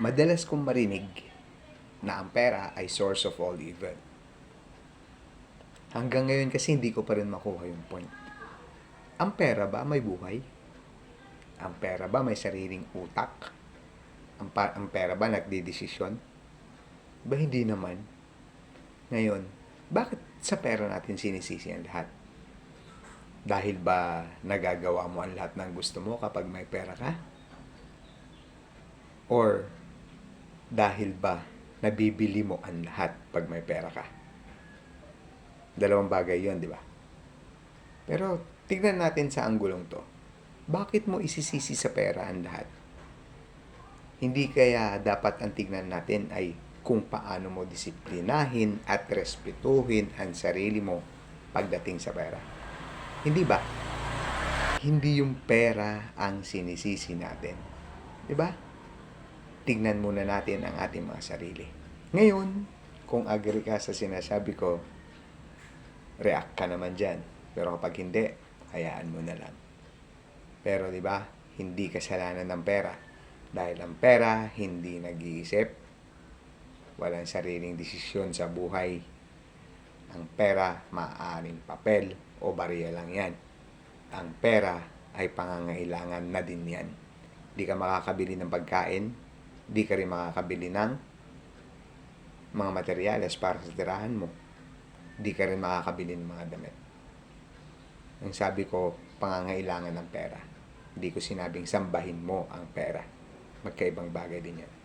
madalas kong marinig na ang pera ay source of all evil. Hanggang ngayon kasi hindi ko pa rin makuha yung point. Ang pera ba may buhay? Ang pera ba may sariling utak? Ang, pa- ang pera ba nagdidesisyon? Ba hindi naman? Ngayon, bakit sa pera natin sinisisi ang lahat? Dahil ba nagagawa mo ang lahat ng gusto mo kapag may pera ka? Or dahil ba nabibili mo ang lahat pag may pera ka? Dalawang bagay yon, di ba? Pero tignan natin sa anggulong to. Bakit mo isisisi sa pera ang lahat? Hindi kaya dapat ang tignan natin ay kung paano mo disiplinahin at respetuhin ang sarili mo pagdating sa pera. Hindi ba? Hindi yung pera ang sinisisi natin. Di ba? Tignan muna natin ang ating mga sarili. Ngayon, kung agree ka sa sinasabi ko, react ka naman dyan. Pero kapag hindi, hayaan mo na lang. Pero di ba, hindi kasalanan ng pera. Dahil ang pera hindi nag-iisip, walang sariling desisyon sa buhay. Ang pera maaaring papel o barya lang yan. Ang pera ay pangangailangan na din yan. Di ka makakabili ng pagkain, di ka rin makakabili ng mga materyales para sa tirahan mo. Di ka rin makakabili ng mga damit. Ang sabi ko, pangangailangan ng pera. Hindi ko sinabing sambahin mo ang pera. Magkaibang bagay din yan.